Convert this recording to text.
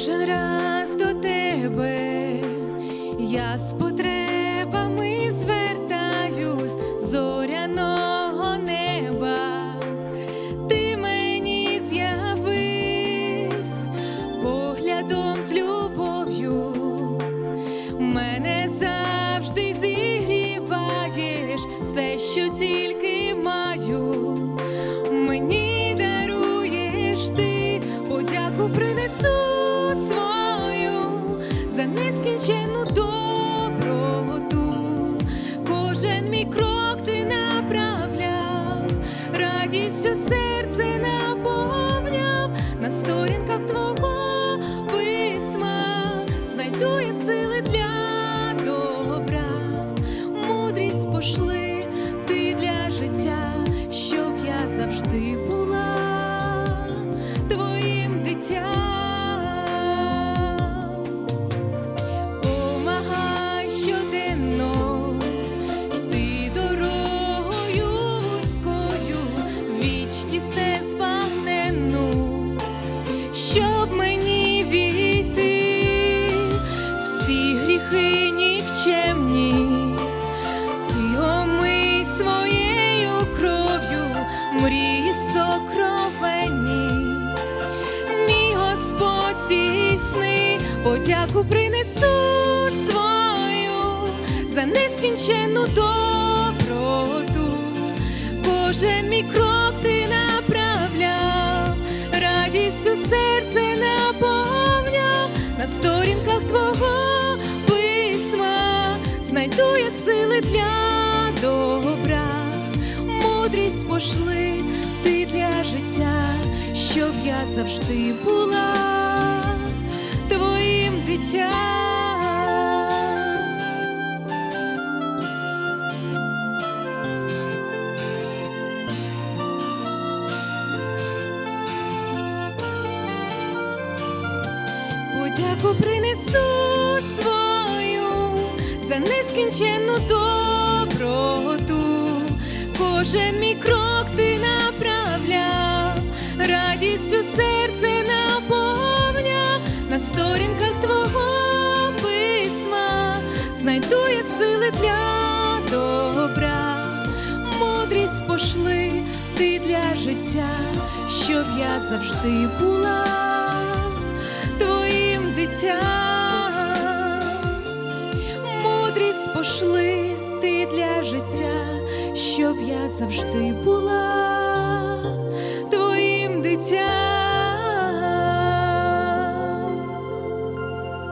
Кожен раз до тебе я з потребами звертаюсь зоряного неба. Ти мені з'явись поглядом з любов'ю. Мене завжди зігріваєш все, що тільки маю. Мені даруєш ти, подяку за нескінчену доброту. Кожен мій крок ти направляв, радістю серце подяку принесу свою за нескінченну доброту. Кожен мій крок ти направляв, радістю серце наповняв на сторінках твого письма, знайду я сили для добра, мудрість пошли ти для життя, щоб я завжди була Подяку принесу свою за нескінченну доброту. Кожен мій крок ти направляв, радістю серце наповняв на сторінках твого письма, знайду я сили для добра, мудрість пошли ти для життя, щоб я завжди була пошли ти для життя, щоб я завжди була.